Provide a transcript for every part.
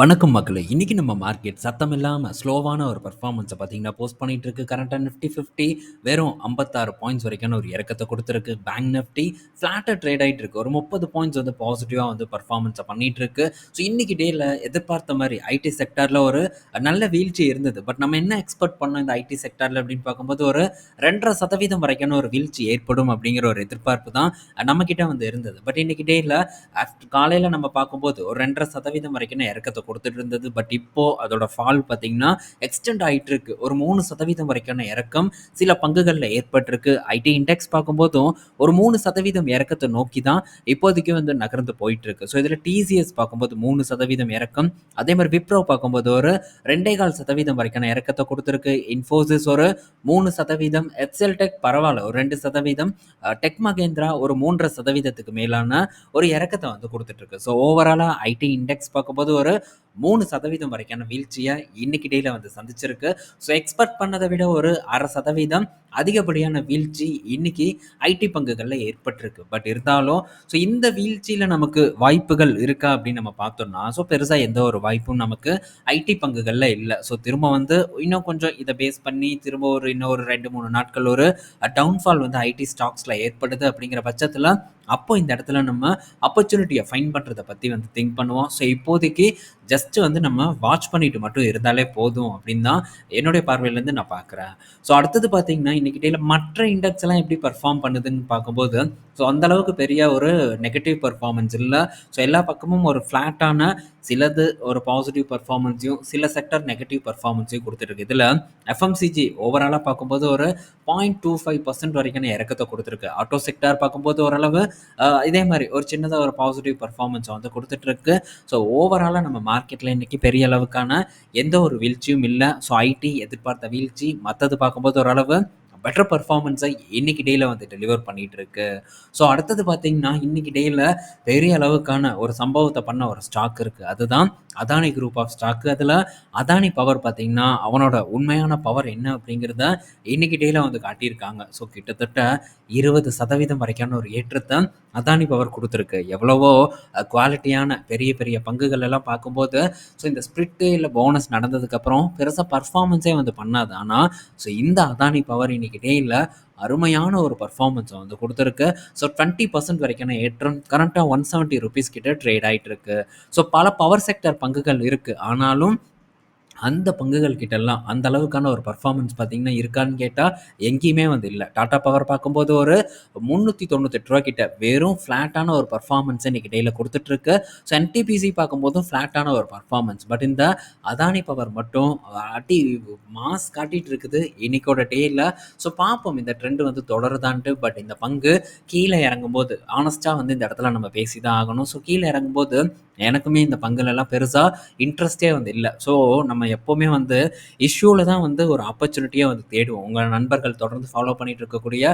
வணக்கம் மக்களே! இன்றைக்கி நம்ம மார்க்கெட் சத்தம் இல்லாமல் ஸ்லோவான ஒரு பர்ஃபார்மன்ஸை பார்த்தீங்கன்னா, போஸ்ட் பண்ணிகிட்டு இருக்கு. கரண்ட்டா நிஃப்டி 50 வெறும் 56 பாயிண்ட்ஸ் வரைக்கான ஒரு இறக்கத்தை கொடுத்துருக்கு பேங்க் நிஃப்டி ஃப்ளாட்டாக ட்ரேட் ஆகிட்டு இருக்கு. ஒரு 30 பாயிண்ட்ஸ் வந்து பாசிட்டிவாக வந்து பர்ஃபார்மன்ஸை பண்ணிகிட்டு இருக்கு. ஸோ இன்றைக்கி டேயில் எதிர்பார்த்த மாதிரி ஐடி செக்டாரில் ஒரு நல்ல வீழ்ச்சி இருந்தது. பட் நம்ம என்ன எக்ஸ்பெக்ட் பண்ணோம் இந்த ஐடி செக்டாரில் அப்படின்னு பார்க்கும்போது, ஒரு 2.5% வரைக்கான ஒரு வீழ்ச்சி ஏற்படும் அப்படிங்கிற ஒரு எதிர்பார்ப்பு தான் நம்மக்கிட்ட வந்து இருந்தது. பட் இன்றைக்கி டேயில் காலையில் நம்ம பார்க்கும்போது ஒரு ரெண்டரை சதவீதம் வரைக்கும் இறக்கத்தை கொடுத்துட்டு இருந்தது. பட் இப்போ அதோட ஃபால் பார்த்தீங்கன்னா, எக்ஸ்டெண்ட் ஆகிட்டு இருக்கு. ஒரு மூணு சதவீதம் வரைக்கான இறக்கம் சில பங்குகளில் ஏற்பட்டிருக்கு. ஐடி இண்டெக்ஸ் பார்க்கும்போதும் ஒரு மூணு சதவீதம் இறக்கத்தை நோக்கி தான் இப்போதைக்கு வந்து நகர்ந்து போயிட்டு இருக்கு. ஸோ இதில் டிசிஎஸ் பார்க்கும்போது மூணு சதவீதம் இறக்கம். அதே மாதிரி விப்ரோ பார்க்கும்போது ஒரு 2.25% வரைக்கான இறக்கத்தை கொடுத்துருக்கு இன்ஃபோசிஸ் ஒரு மூணு சதவீதம் எக்ஸல் டெக் பரவாயில்ல ஒரு ரெண்டு சதவீதம் டெக் மகேந்திரா ஒரு மூன்றரை சதவீதத்துக்கு மேலான ஒரு இறக்கத்தை வந்து கொடுத்துட்ருக்கு இருக்கு. ஸோ ஓவராலாக ஐடி இண்டெக்ஸ் பார்க்கும்போது ஒரு மூணு சதவீதம் வரைக்கான வீழ்ச்சியை இன்னைக்கு டேல வந்து சந்திச்சிருக்கு. ஸோ எக்ஸ்பெக்ட் பண்ணதை விட ஒரு 1/2% அதிகப்படியான வீழ்ச்சி இன்னைக்கு ஐடி பங்குகளில் ஏற்பட்டிருக்கு. பட் இருந்தாலும் ஸோ இந்த வீழ்ச்சியில் நமக்கு வாய்ப்புகள் இருக்கா அப்படின்னு நம்ம பார்த்தோம்னா, ஸோ பெருசாக எந்த ஒரு வாய்ப்பும் நமக்கு ஐடி பங்குகளில் இல்லை ஸோ திரும்ப வந்து இன்னும் கொஞ்சம் இதை பேஸ் பண்ணி திரும்ப ஒரு இன்னும் ஒரு 2, 3 நாட்கள் ஒரு டவுன்ஃபால் வந்து ஐடி ஸ்டாக்ஸில் ஏற்படுது அப்படிங்கிற பட்சத்தில் அப்போ இந்த இடத்துல நம்ம ஆப்பர்ச்சுனிட்டியை ஃபைன் பண்ணுறதை பற்றி வந்து திங்க் பண்ணுவோம். ஸோ இப்போதைக்கு ஜஸ்ட் வந்து நம்ம வாட்ச் பண்ணிட்டு மட்டும் இருந்தாலே போதும் அப்படின்னு தான் என்னுடைய பார்வையிலேருந்து நான் பார்க்குறேன். ஸோ அடுத்தது பார்த்தீங்கன்னா, இன்னைக்கு டேல மற்ற இண்டெக்ஸ் எல்லாம் எப்படி பர்ஃபார்ம் பண்ணுதுன்னு பார்க்கும்போது, ஸோ அந்த அளவுக்கு பெரிய ஒரு நெகட்டிவ் பர்ஃபார்மன்ஸ் இல்லை. ஸோ எல்லா பக்கமும் ஒரு ஃப்ளாட்டான சிலது ஒரு பாசிட்டிவ் பர்ஃபார்மன்ஸையும் சில செக்டர் நெகட்டிவ் பர்ஃபார்மன்ஸையும் கொடுத்துருக்கு. இதில் எஃப்எம்சிஜி ஓவராலாக பார்க்கும்போது ஒரு 0.25% வரைக்கான இறக்கத்தை கொடுத்துருக்கு. ஆட்டோ செக்டார் பார்க்கும்போது ஓரளவு இதே மாதிரி ஒரு சின்னதாக ஒரு பாசிட்டிவ் பெர்ஃபார்மன்ஸ வந்து கொடுத்துட்ருக்கு ஸோ ஓவராலாக நம்ம மார்க்கெட்டில் இன்றைக்கி பெரிய அளவுக்கான எந்த ஒரு வீழ்ச்சியும் இல்லை ஸோ ஐடி எதிர்பார்த்த வீழ்ச்சி, மற்றது பார்க்கும்போது ஓரளவு பெட்டர் பர்ஃபார்மன்ஸை இன்னைக்கு டேயில் வந்து டெலிவர் பண்ணிகிட்டு இருக்கு. ஸோ அடுத்தது பார்த்தீங்கன்னா, இன்னைக்கு டேயில் பெரிய அளவுக்கான ஒரு சம்பவத்தை பண்ண ஒரு ஸ்டாக் இருக்குது அதுதான் அதானி குரூப் ஆஃப் ஸ்டாக்கு அதில் அதானி பவர் பார்த்தீங்கன்னா, அவனோட உண்மையான பவர் என்ன அப்படிங்கிறத இன்னைக்கு டேயில் வந்து காட்டியிருக்காங்க. ஸோ கிட்டத்தட்ட 20% வரைக்கான ஒரு ஏற்றத்தை அதானி பவர் கொடுத்துருக்கு எவ்வளவோ குவாலிட்டியான பெரிய பெரிய பங்குகள் எல்லாம் பார்க்கும்போது, ஸோ இந்த ஸ்பிரிட்டு இல்லை போனஸ் நடந்ததுக்கப்புறம் பெருசாக பர்ஃபார்மன்ஸே வந்து பண்ணாது. ஆனால் ஸோ இந்த அதானி பவர் இன்னைக்கு டேயில் அருமையான ஒரு பர்ஃபார்மன்ஸை வந்து கொடுத்துருக்கு ஸோ டுவெண்ட்டி பர்சன்ட் வரைக்கும் ஏற்றம். கரண்ட்டா ₹170 கிட்ட ட்ரேட் ஆகிட்டு இருக்கு. ஸோ பல பவர் செக்டர் பங்குகள் இருக்குது ஆனாலும் அந்த பங்குகள் கிட்டெல்லாம் அந்த அளவுக்கான ஒரு பர்ஃபார்மன்ஸ் பார்த்தீங்கன்னா இருக்கான்னு கேட்டால் எங்கேயுமே வந்து இல்லை. டாடா பவர் பார்க்கும்போது ஒரு முந்நூற்றி தொண்ணூத்தெட்டு ரூபா கிட்ட வெறும் ஃப்ளாட்டான ஒரு பெர்ஃபார்மன்ஸ இன்றைக்கி டெய்லியில் கொடுத்துட்ருக்கு ஸோ என்டிபிசி பார்க்கும்போதும் ஃப்ளாட்டான ஒரு பர்ஃபார்மன்ஸ் பட் இந்த அதானி பவர் மட்டும் அடி மாஸ் காட்டிகிட்டு இருக்குது இன்னைக்கோட டேயில் ஸோ பார்ப்போம். இந்த ட்ரெண்டு வந்து தொடருதான்ட்டு. பட் இந்த பங்கு கீழே இறங்கும்போது ஆனஸ்ட்டாக வந்து இந்த இடத்துல நம்ம பேசி தான் ஆகணும். ஸோ கீழே இறங்கும்போது எனக்குமே இந்த பங்குலலாம் பெருசாக இன்ட்ரெஸ்ட்டே வந்து இல்லை. ஸோ நம்ம எப்போவுமே வந்து இஷ்யூவில் தான் வந்து ஒரு ஆப்பர்ச்சுனிட்டியாக வந்து தேடுவோம். உங்கள் நண்பர்கள் தொடர்ந்து ஃபாலோ பண்ணிட்டு இருக்கக்கூடிய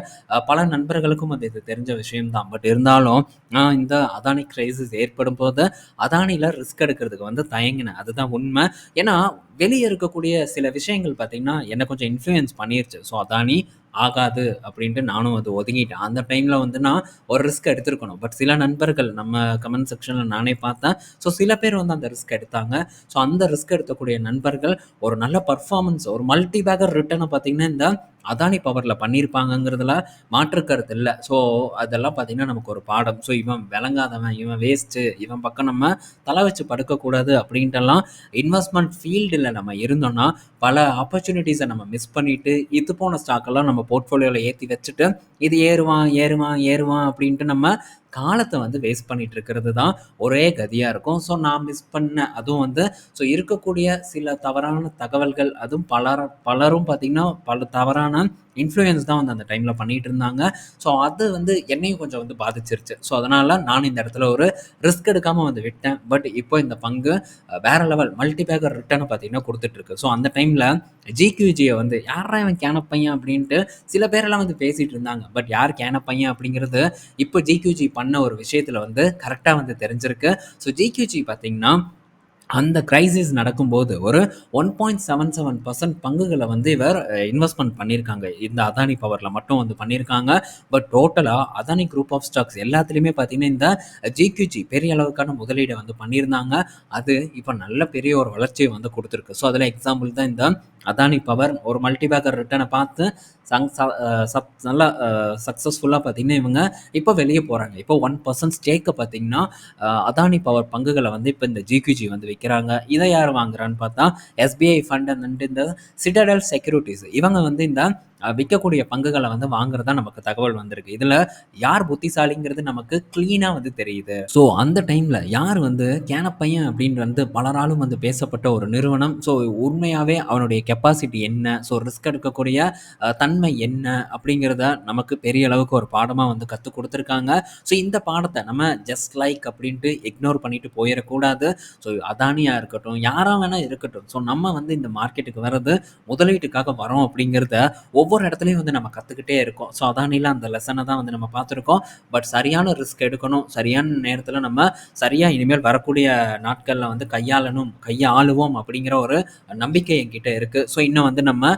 பல நண்பர்களுக்கும் வந்து இது தெரிஞ்ச விஷயம்தான் பட் இருந்தாலும் நான் இந்த அதானி கிரைசிஸ் ஏற்படும்போது அதானியில் ரிஸ்க் எடுக்கிறதுக்கு வந்து தயங்கினேன். அதுதான் உண்மை ஏன்னா, வெளியே இருக்கக்கூடிய சில விஷயங்கள் பார்த்தீங்கன்னா, என்னை கொஞ்சம் இன்ஃப்ளூயன்ஸ் பண்ணிருச்சு. ஸோ அதானி ஆகாது அப்படின்ட்டு நானும் அது ஒதுங்கிட்டேன். அந்த டைமில் வந்து நான் ஒரு ரிஸ்க் எடுத்திருக்கணும். பட் சில நண்பர்கள் நம்ம கமெண்ட் செக்ஷனில் நானே பார்த்தேன். ஸோ சில பேர் வந்து அந்த ரிஸ்க் எடுத்தாங்க. ஸோ அந்த ரிஸ்க் எடுக்கக்கூடிய நண்பர்கள் ஒரு நல்ல பர்ஃபார்மன்ஸ் ஒரு மல்டி பேக்கர் ரிட்டனை பார்த்தீங்கன்னா, இந்த அதானி பவரில் பண்ணியிருப்பாங்கங்கிறதுல மாற்று கருத்து ஸோ அதெல்லாம் பார்த்தீங்கன்னா, நமக்கு ஒரு பாடம். ஸோ இவன் விளங்காதவன், இவன் வேஸ்ட்டு, இவன் பக்கம் நம்ம தலை வச்சு படுக்கக்கூடாது அப்படின்ட்டுலாம் இன்வெஸ்ட்மெண்ட் ஃபீல்டில் நம்ம இருந்தோம்னா, பல ஆப்பர்ச்சுனிட்டிஸை நம்ம மிஸ் பண்ணிட்டு, இது போன ஸ்டாக்கெல்லாம் நம்ம போர்ட்ஃபோலியோவில் ஏற்றி வச்சுட்டு, இது ஏறுவான், ஏறுவான், ஏறுவான் அப்படின்ட்டு நம்ம காலத்தை வந்து வேஸ்ட் பண்ணிட்டு இருக்கிறது தான் ஒரே கதியாக இருக்கும். ஸோ நான் மிஸ் பண்ண அதுவும் வந்து ஸோ இருக்கக்கூடிய சில தவறான தகவல்கள் அதுவும் பலர பலரும் பார்த்தீங்கன்னா, பல தவறான இன்ஃப்ளூயன்ஸ் தான் வந்து அந்த டைமில் பண்ணிகிட்டு இருந்தாங்க. ஸோ அது வந்து என்னையும் கொஞ்சம் வந்து பாதிச்சிருச்சு. ஸோ அதனால் நான் இந்த இடத்துல ஒரு ரிஸ்க் எடுக்காமல் வந்து விட்டேன். பட் இப்போ இந்த பங்கு வேறு வேற லெவல் மல்டி பேக்கர் ரிட்டர்ன பார்த்தீங்கன்னா கொடுத்துட்ருக்கு ஸோ அந்த டைமில் ஜிகியூஜியை வந்து யாரா இவன் கேன பையன் அப்படின்ட்டு சில பேரெல்லாம் வந்து பேசிகிட்டு இருந்தாங்க. பட் யார் கேன பையன் அப்படிங்கிறது இப்போ ஜிக்யூஜி பண்ண ஒரு விஷயத்தில் வந்து கரெக்டாக வந்து தெரிஞ்சிருக்கு. ஸோ ஜிக்யூஜி பார்த்தீங்கன்னா அந்த கிரைசிஸ் நடக்கும்போது ஒரு one point seven seven percent பங்குகளை வந்து இவர் இன்வெஸ்ட்மெண்ட் பண்ணியிருக்காங்க. இந்த அதானி பவரில் மட்டும் வந்து பண்ணியிருக்காங்க. பட் டோட்டலாக அதானி குரூப் ஆஃப் ஸ்டாக்ஸ் எல்லாத்துலேயுமே பார்த்தீங்கன்னா, இந்த ஜிக்யூஜி பெரிய அளவுக்கான முதலீடை வந்து பண்ணியிருந்தாங்க. அது இப்போ நல்ல பெரிய ஒரு வளர்ச்சியை வந்து கொடுத்துருக்கு ஸோ, அதில் எக்ஸாம்பிள் தான் இந்த அதானி பவர் ஒரு மல்டி பேக்கர் பார்த்து சங் ச சப் நல்லா சக்ஸஸ்ஃபுல்லாக பார்த்தீங்கன்னா, இவங்க இப்போ வெளியே போகிறாங்க இப்போ ஒன் பர்சன்ட் ஸ்டேக்கை பார்த்தீங்கன்னா, அதானி பவர் பங்குகளை வந்து இப்போ இந்த ஜிக்யூஜி வந்து விற்கிறாங்க இதை யார் வாங்குறான்னு பார்த்தா, எஸ்பிஐ ஃபண்ட் அந்த இந்த சிட்டடல் செக்யூரிட்டிஸ் இவங்க வந்து இந்த விற்கக்கூடிய பங்குகளை வந்து வாங்குறதா நமக்கு தகவல் வந்திருக்கு. இதுல யார் புத்திசாலிங்கிறது நமக்கு கிளீனா வந்து தெரியுது. ஸோ, அந்த டைம்ல யார் வந்து கேனப்பையன் அப்படின்னு வந்து பலராலும் வந்து பேசப்பட்ட ஒரு நிறுவனம். ஸோ, உண்மையாவே அவனுடைய கெப்பாசிட்டி என்ன? ஸோ, ரிஸ்க் எடுக்கக்கூடிய தன்மை என்ன? அப்படிங்கிறத நமக்கு பெரிய அளவுக்கு ஒரு பாடமா வந்து கற்றுக் கொடுத்துருக்காங்க ஸோ, இந்த பாடத்தை நம்ம ஜஸ்ட் லைக் அப்படின்ட்டு இக்னோர் பண்ணிட்டு போயிடக்கூடாது ஸோ, அதானியா இருக்கட்டும், யாரா வேணா இருக்கட்டும். ஸோ, நம்ம வந்து இந்த மார்க்கெட்டுக்கு வர்றது முதலீட்டுக்காக வரோம் அப்படிங்கிறத ஒவ்வொரு இடத்துலயும் வந்து நம்ம கற்றுக்கிட்டே இருக்கோம். ஸோ, அதானில அந்த லெசனை தான் வந்து நம்ம பார்த்துருக்கோம் பட் சரியான ரிஸ்க் எடுக்கணும். சரியான நேரத்தில் நம்ம சரியாக இனிமேல் வரக்கூடிய நாட்களில் வந்து கையாளணும், கையாளுவோம் அப்படிங்கிற ஒரு நம்பிக்கை என்கிட்ட இருக்கு. ஸோ, இன்னும் வந்து நம்ம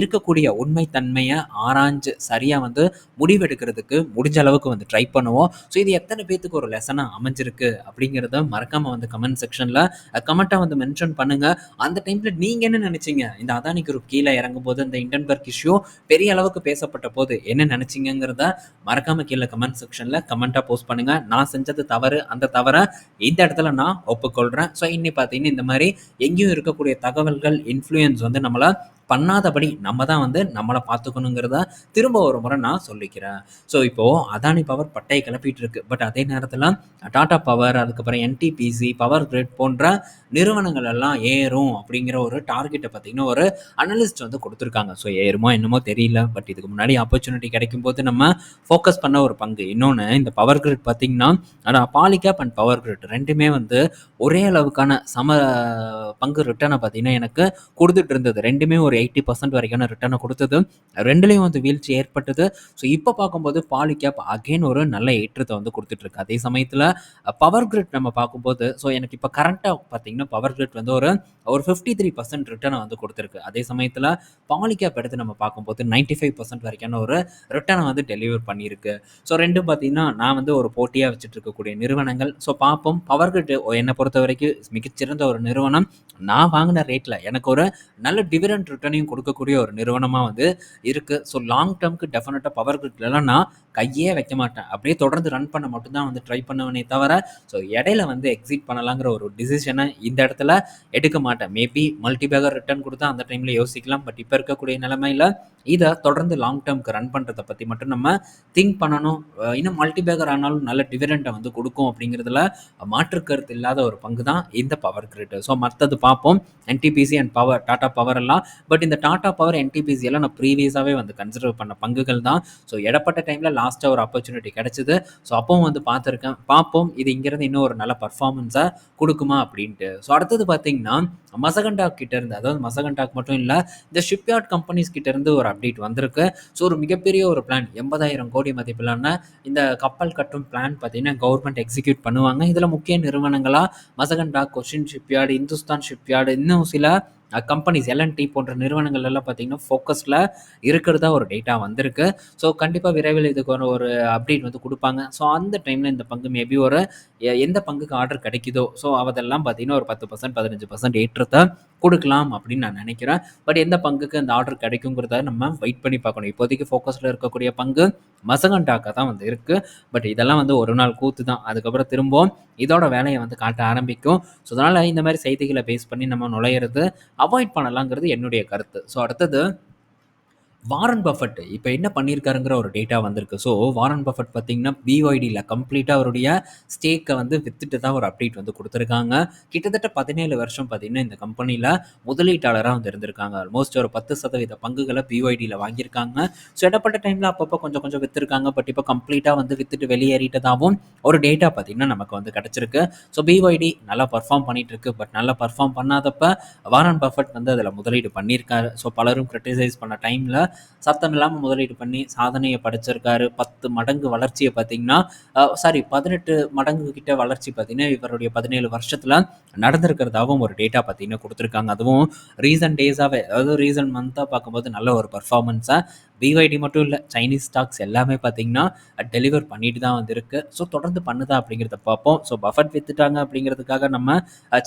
இருக்கக்கூடிய உண்மை தன்மையை ஆராய்ஞ்சு சரியாக வந்து முடிவெடுக்கிறதுக்கு முடிஞ்ச அளவுக்கு வந்து ட்ரை பண்ணுவோம். ஸோ, இது எத்தனை பேத்துக்கு ஒரு லெசனாக அமைஞ்சிருக்கு அப்படிங்கிறத மறக்காமல் வந்து கமெண்ட் செக்ஷனில் கமெண்ட்டாக வந்து மென்ஷன் பண்ணுங்க. அந்த டைமில் நீங்கள் என்ன நினச்சிங்க இந்த அதானி குரூப் கீழே இறங்கும்போது இந்த இண்டன்பர்க் இஷ்யூ பெரிய அளவுக்கு பேசப்பட்ட போது என்ன நினச்சிங்கிறத மறக்காம கீழே கமெண்ட் செக்ஷன்ல கமெண்ட்டாக போஸ்ட் பண்ணுங்க. நான் செஞ்சது தவறு. அந்த தவறை இந்த இடத்துல நான் ஒப்புக்கொள்றேன். ஸோ, இன்னி பார்த்தீங்கன்னா, இந்த மாதிரி எங்கேயும் இருக்கக்கூடிய தகவல்கள், இன்ஃப்ளூயன்ஸ் வந்து நம்மள பண்ணாதபடி நம்ம தான் வந்து நம்மளை பார்த்துக்கணுங்கிறத திரும்ப ஒரு முறை நான் சொல்லிக்கிறேன். ஸோ, இப்போது அதானி பவர் பட்டையை கிளப்பிட்டு இருக்கு. பட் அதே நேரத்தில் டாடா பவர், அதுக்கப்புறம் என்டிபிசி, பவர் கிரிட் போன்ற நிறுவனங்கள் எல்லாம் ஏறும் அப்படிங்கிற ஒரு டார்கெட்டை பார்த்தீங்கன்னா, ஒரு அனலிஸ்ட் வந்து கொடுத்துருக்காங்க ஸோ, ஏறுமோ என்னமோ தெரியல. பட் இதுக்கு முன்னாடி ஆப்பர்ச்சுனிட்டி கிடைக்கும் போது நம்ம ஃபோக்கஸ் பண்ண ஒரு பங்கு. இன்னொன்று இந்த பவர் கிரிட் பார்த்தீங்கன்னா, ஆனா பாலிகேப் அண்ட் பவர் கிரிட் ரெண்டுமே வந்து ஒரே அளவுக்கான சம பங்கு ரிட்டர்னை பார்த்தீங்கன்னா, எனக்கு கொடுத்துட்டு இருந்தது. ரெண்டுமே ஒரு 80% வரைக்கான ரிட்டர்னை கொடுத்தது ரெண்டுலேயும் வந்து வீழ்ச்சி ஏற்பட்டது. ஸோ, இப்போ பார்க்கும்போது பாலிகேப் அகெயின் ஒரு நல்ல ஏற்றத்தை வந்து கொடுத்துட்ருக்கு அதே சமயத்தில் பவர் கிரிட் நம்ம பார்க்கும்போது ஸோ, எனக்கு இப்போ கரண்ட்டாக பார்த்தீங்கன்னா, பவர் கிரிட் வந்து ஒரு ஒரு ஃபிஃப்டி த்ரீ பர்சன்ட் ரிட்டர்னை வந்து கொடுத்துருக்கு அதே சமயத்துல பாலிகேப் எடுத்து நம்ம பார்க்கும்போது 95% வரைக்கான ஒரு ரிட்டர்னை வந்து டெலிவர் பண்ணியிருக்கு. ஸோ, ரெண்டும் பார்த்தீங்கன்னா, நான் வந்து ஒரு போட்டியாக வச்சுட்டு இருக்கக்கூடிய நிறுவனங்கள். ஸோ, பார்ப்போம். பவர் கிரிட் என்னை பொறுத்த வரைக்கும் மிகச்சிறந்த ஒரு நிறுவனம். நான் வாங்கின ரேட்டில் எனக்கு ஒரு நல்ல டிவிடெண்ட் ரிட்டர்னையும் கொடுக்கக்கூடிய ஒரு நிறுவனமா வந்து இருக்கு. ஸோ, லாங் டேர்முக்கு டெஃபினட்டாக பவர் கிரிட் இல்லைன்னா கையே வைக்க மாட்டேன். அப்படியே தொடர்ந்து ரன் பண்ண மட்டும்தான் வந்து ட்ரை பண்ணுவேனே தவிர, ஸோ, இடையில வந்து எக்ஸிட் பண்ணலாங்கிற ஒரு டிசிஷனை இந்த இடத்துல எடுக்க மாட்டேன். மேபி மல்டி பேக்கர் ரிட்டர்ன் கொடுத்தா அந்த டைம்ல யோசிக்கலாம். பட் இப்போ இருக்கக்கூடிய நிலைமையில இதை தொடர்ந்து லாங் டெர்ம்க்கு ரன் பண்ணுறதை பற்றி மட்டும் நம்ம திங்க் பண்ணணும். இன்னும் மல்டிபேகர் ஆனாலும் நல்ல டிவிடெண்ட்டை வந்து கொடுக்கும் அப்படிங்கிறதுல மாற்று கருத்து இல்லாத ஒரு பங்கு தான் இந்த பவர் கிரிட். ஸோ, மற்றது பார்ப்போம். NTPC and power Tata power எல்லாம். பட் இந்த டாடா பவர், என்டிபிசி எல்லாம் நான் ப்ரீவியஸாகவே வந்து கன்சிடர் பண்ண பங்குகள் தான். ஸோ, இடப்பட்ட டைமில் லாஸ்ட்டாக ஒரு ஆப்பர்ச்சுனிட்டி கிடச்சிது ஸோ, அப்பவும் வந்து பார்த்துருக்கேன் பார்ப்போம். இது இங்கேருந்து இன்னும் ஒரு நல்ல பர்ஃபார்மன்ஸாக கொடுக்குமா அப்படின்ட்டு. ஸோ, அடுத்தது பார்த்தீங்கன்னா, மசகண்டாக் கிட்ட இருந்து அதாவது மசகண்டாக் மட்டும் இல்லை இந்த ஷிப்யார்ட் கம்பெனிஸ் கிட்ட இருந்து ஒரு அப்டேட் வந்திருக்கு. ஸோ, ஒரு மிகப்பெரிய ஒரு பிளான் 80,000 கோடி மதிப்பிலான இந்த கப்பல் கட்டும் பிளான் பார்த்தீங்கன்னா, கவர்மெண்ட் எக்ஸிக்யூட் பண்ணுவாங்க. இதில் முக்கிய நிறுவனங்களா மசகண்டாக், கொஷின் ஷிப்யார்டு இந்துஸ்தான் ஷிப்யார்டு இன்னும் சில கம்பெனிஸ் எல்என்டி போன்ற நிறுவனங்கள் எல்லாம் பார்த்தீங்கன்னா, ஃபோக்கஸில் இருக்கிறதா ஒரு டேட்டா வந்திருக்கு. ஸோ, கண்டிப்பாக விரைவில் இதுக்கு ஒரு ஒரு அப்டேட் வந்து கொடுப்பாங்க ஸோ, அந்த டைமில் இந்த பங்கு மேபி ஒரு எ எந்த பங்குக்கு ஆர்டர் கிடைக்குதோ, ஸோ, அதெல்லாம் பார்த்தீங்கன்னா, ஒரு பத்து பர்சன்ட் பதினஞ்சு பர்சன்ட் ஏற்றத்தை கொடுக்கலாம் அப்படின்னு நான் நினைக்கிறேன் பட் எந்த பங்குக்கு அந்த ஆர்டர் கிடைக்குங்கிறத நம்ம வெயிட் பண்ணி பார்க்கணும். இப்போதைக்கு ஃபோக்கஸில் இருக்கக்கூடிய பங்கு மசகண்டாக்கா தான் வந்து இருக்குது பட் இதெல்லாம் வந்து ஒரு நாள் கூத்து தான். அதுக்கப்புறம் திரும்பவும் இதோட வேலையை வந்து காட்ட ஆரம்பிக்கும். ஸோ, அதனால் இந்த மாதிரி செய்திகளை பேஸ் பண்ணி நம்ம நுழையிறது அவாய்ட் பண்ணலாங்கிறது என்னுடைய கருத்து. ஸோ, அடுத்தது வாரன் பஃபட் இப்போ என்ன பண்ணியிருக்காருங்கிற ஒரு டேட்டா வந்திருக்கு. ஸோ, வாரன் பஃபட் பார்த்தீங்கன்னா, பிஒய்டியில் கம்ப்ளீட்டாக அவருடைய ஸ்டேக்கை வந்து வித்துட்டு தான் ஒரு அப்டேட் வந்து கொடுத்துருக்காங்க கிட்டத்தட்ட 17 வருஷம் பார்த்தீங்கன்னா, இந்த கம்பெனியில் முதலீட்டாளராக வந்து இருந்திருக்காங்க. ஆல்மோஸ்ட் ஒரு பத்து சதவீத பங்குகளை பிஒய்டியில் வாங்கியிருக்காங்க. ஸோ, இடப்பட்ட டைமில் அப்பப்போ கொஞ்சம் கொஞ்சம் விற்றுருக்காங்க பட் இப்போ கம்ப்ளீட்டாக வந்து வித்துட்டு வெளியேறிட்டதாகவும் ஒரு டேட்டா பார்த்தீங்கன்னா, நமக்கு வந்து கிடச்சிருக்கு ஸோ, பிஒய்டி நல்லா பர்ஃபார்ம் பண்ணிட்டு இருக்கு. பட் நல்லா பர்ஃபார்ம் பண்ணாதப்ப வாரன் பஃபட் வந்து அதில் முதலீடு பண்ணியிருக்காரு. ஸோ, பலரும் கிரிட்டிசைஸ் பண்ண டைமில் சத்தம் இல்லாமல் முதலீடு பண்ணி சாதனையை படைச்சிருக்காரு. பத்து மடங்கு வளர்ச்சியை பார்த்தீங்கன்னா சாரி பதினெட்டு மடங்கு கிட்ட வளர்ச்சி பார்த்தீங்கன்னா இவருடைய பதினேழு வருஷத்தில் நடந்திருக்கிறதாகவும் ஒரு டேட்டா பார்த்தீங்கன்னா கொடுத்துருக்காங்க. அதுவும் ரீசன்ட் டேஸாகவே அதாவது ரீசன்ட் மந்த்தாக பார்க்கும்போது நல்ல ஒரு பர்ஃபார்மன்ஸாக பிஒய்டி மட்டும் இல்லை சைனீஸ் ஸ்டாக்ஸ் எல்லாமே பார்த்தீங்கன்னா டெலிவர் பண்ணிட்டு தான் வந்திருக்கு. ஸோ தொடர்ந்து பண்ணுதா அப்படிங்கிறத பார்ப்போம். ஸோ பஃபட் வித்துட்டாங்க அப்படிங்கிறதுக்காக நம்ம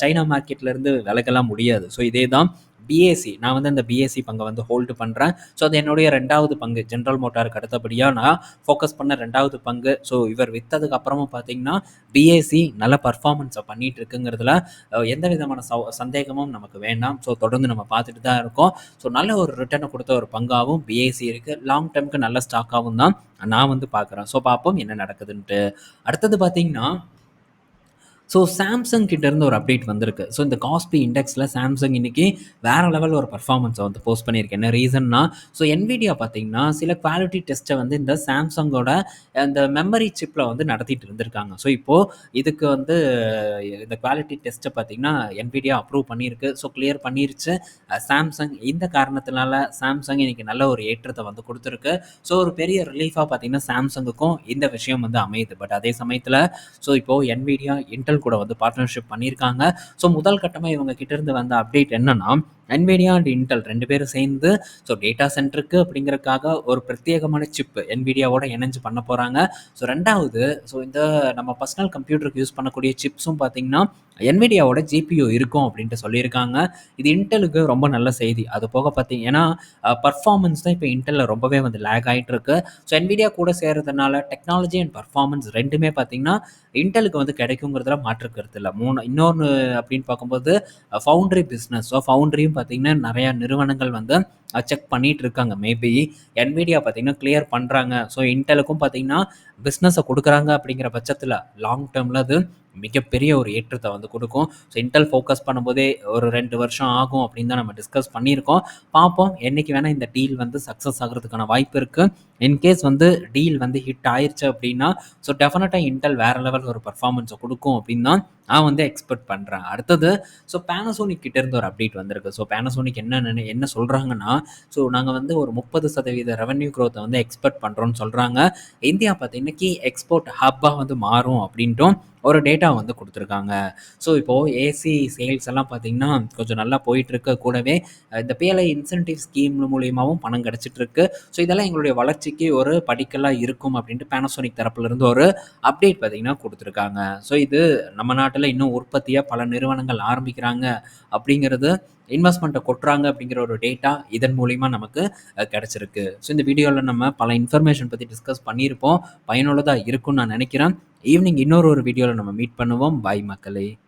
சைனா மார்க்கெட்லேருந்து விலகலாம் முடியாது. ஸோ இதே தான் பிஏசி நான் வந்து அந்த பிஎஸ்சி பங்கை வந்து ஹோல்டு பண்ணுறேன் ஸோ அது என்னுடைய ரெண்டாவது பங்கு. ஜென்ரல் மோட்டாருக்கு அடுத்தபடியாக நான் ஃபோக்கஸ் பண்ண ரெண்டாவது பங்கு. ஸோ இவர் விற்றதுக்கு அப்புறமா பார்த்தீங்கன்னா பிஏசி நல்ல பர்ஃபார்மன்ஸை பண்ணிட்டு இருக்குங்கிறதுல எந்த விதமான சௌ சந்தேகமும் நமக்கு வேண்டாம். ஸோ தொடர்ந்து நம்ம பார்த்துட்டு தான் இருக்கோம். ஸோ நல்ல ஒரு ரிட்டர்னை கொடுத்த ஒரு பங்காகவும் பிஏசி இருக்குது லாங் டேர்முக்கு நல்ல ஸ்டாக்காகவும் தான் நான் வந்து பார்க்குறேன் ஸோ பார்ப்போம் என்ன நடக்குதுன்ட்டு. அடுத்தது பார்த்தீங்கன்னா ஸோ சாம்சங் கிட்டேருந்து ஒரு அப்டேட் வந்திருக்கு. ஸோ இந்த காஸ்பி இண்டெக்ஸில் சாம்சங் இன்னைக்கு வேறு லெவல் ஒரு பர்ஃபார்மன்ஸை வந்து போஸ்ட் பண்ணியிருக்கு. என்ன ரீசன்னா ஸோ என்விடியா பார்த்தீங்கன்னா சில குவாலிட்டி டெஸ்ட்டை வந்து இந்த சாம்சங்கோட அந்த மெமரி சிப்பில் வந்து நடத்திட்டு இருந்திருக்காங்க. ஸோ இப்போது இதுக்கு வந்து இந்த குவாலிட்டி டெஸ்ட்டை பார்த்தீங்கன்னா என்விடியா அப்ரூவ் பண்ணியிருக்கு. ஸோ கிளியர் பண்ணிருச்சு. சாம்சங் இந்த காரணத்தினால சாம்சங் இன்னைக்கு நல்ல ஒரு ஏற்றத்தை வந்து கொடுத்துருக்கு. ஸோ ஒரு பெரிய ரிலீஃபாக பார்த்தீங்கன்னா சாம்சங்குக்கும் இந்த விஷயம் வந்து அமையுது. பட் அதே சமயத்தில் ஸோ இப்போது என்விடியா இன்டெல் கூட வந்து பார்ட்னர்ஷிப் பண்ணியிருக்காங்க. ஸோ முதல் கட்டமாக இவங்க கிட்டேருந்து வந்த அப்டேட் என்னன்னா என்விடியா அண்ட் இன்டெல் ரெண்டு பேரும் சேர்ந்து ஸோ டேட்டா சென்டருக்கு அப்படிங்கிறதுக்காக ஒரு பிரத்யேகமான சிப் என்விடியாவோட இணைஞ்சு பண்ண போகிறாங்க ஸோ ரெண்டாவது ஸோ இந்த நம்ம பர்சனல் கம்ப்யூட்டருக்கு யூஸ் பண்ணக்கூடிய சிப்ஸும் பார்த்தீங்கன்னா என்விடியாவோட ஜிபியூ இருக்கும் அப்படின்ட்டு சொல்லியிருக்காங்க. இது இன்டெலுக்கு ரொம்ப நல்ல செய்தி. அது போக பார்த்தீங்கன்னா பர்ஃபார்மன்ஸ் தான் இப்போ இன்டெல்ல ரொம்பவே வந்து லேக் ஆகிட்டு இருக்கு ஸோ என்விடியா கூட சேர்றதுனால டெக்னாலஜி அண்ட் பர்ஃபார்மன்ஸ் ரெண்டுமே பார்த்தீங்கன்னா இன்டெலுக்கு வந்து கிடைக்குங்கிறதுல மாற்று கருத்து இல்லை. மூணு இன்னொன்று அப்படின்னு பார்க்கும்போது ஃபவுண்ட்ரி பிஸ்னஸ் ஸோ ஃபவுண்ட்ரியும் பார்த்தீங்கன்னா நிறையா நிறுவனங்கள் வந்து செக் பண்ணிட்டு இருக்காங்க மேபி என்விடியா பார்த்தீங்கன்னா கிளியர் பண்ணுறாங்க ஸோ இன்டெலுக்கும் பார்த்தீங்கன்னா பிஸ்னஸை கொடுக்குறாங்க அப்படிங்கிற பட்சத்தில் லாங் டேர்மில் அது மிகப்பெரிய ஒரு ஏற்றத்தை வந்து கொடுக்கும். ஸோ இன்டெல் ஃபோக்கஸ் பண்ணும்போதே ஒரு ரெண்டு வருஷம் ஆகும் அப்படின்னு தான் நம்ம டிஸ்கஸ் பண்ணியிருக்கோம். பார்ப்போம் என்னைக்கு வேணால் இந்த டீல் வந்து சக்ஸஸ் ஆகிறதுக்கான வாய்ப்பு இருக்குது இன்கேஸ் வந்து டீல் வந்து ஹிட் ஆயிடுச்சு அப்படின்னா ஸோ டெஃபினட்டாக இன்டெல் வேறு லெவல் ஒரு பர்ஃபார்மன்ஸை கொடுக்கும் அப்படின்னு தான் நான் வந்து எக்ஸ்பெக்ட் பண்ணுறேன் அடுத்தது ஸோ பேனசோனிக் கிட்டேருந்து ஒரு அப்டேட் வந்திருக்கு. ஸோ பேனசோனிக் என்ன என்ன சொல்கிறாங்கன்னா ஸோ நாங்கள் வந்து ஒரு முப்பது சதவீத ரெவன்யூ க்ரோத்தை வந்து எக்ஸ்பெக்ட் பண்ணுறோன்னு சொல்கிறாங்க இந்தியா பார்த்தீங்கன்னா கீ எக்ஸ்போர்ட் ஹப்பாக வந்து மாறும் அப்படின்ட்டும் ஒரு டேட்டா வந்து கொடுத்துருக்காங்க. ஸோ இப்போது ஏசி சேல்ஸ் எல்லாம் பார்த்தீங்கன்னா கொஞ்சம் நல்லா போயிட்டுருக்கு. கூடவே இந்த பிஎல்ஐ இன்சென்டிவ் ஸ்கீம் மூலியமாகவும் பணம் கிடச்சிட்ருக்கு ஸோ இதெல்லாம் எங்களுடைய வளர்ச்சிக்கு ஒரு படிக்கலாக இருக்கும் அப்படின்ட்டு பேனசோனிக் தரப்புலேருந்து ஒரு அப்டேட் பார்த்தீங்கன்னா கொடுத்துருக்காங்க. ஸோ இது நம்ம நாட்டில் இன்னும் உற்பத்தியாக பல நிறுவனங்கள் ஆரம்பிக்கிறாங்க அப்படிங்கிறது இன்வெஸ்ட்மெண்ட்டை கொட்டுறாங்க அப்படிங்கிற ஒரு டேட்டா இதன் மூலிமா நமக்கு கிடச்சிருக்கு. ஸோ இந்த வீடியோவில் நம்ம பல இன்ஃபர்மேஷன் பற்றி டிஸ்கஸ் பண்ணியிருப்போம். பயனுள்ளதாக இருக்கும்னு நான் நினைக்கிறேன். ஈவினிங் இன்னொரு ஒரு வீடியோவில் நம்ம மீட் பண்ணுவோம். பாய் மக்களே.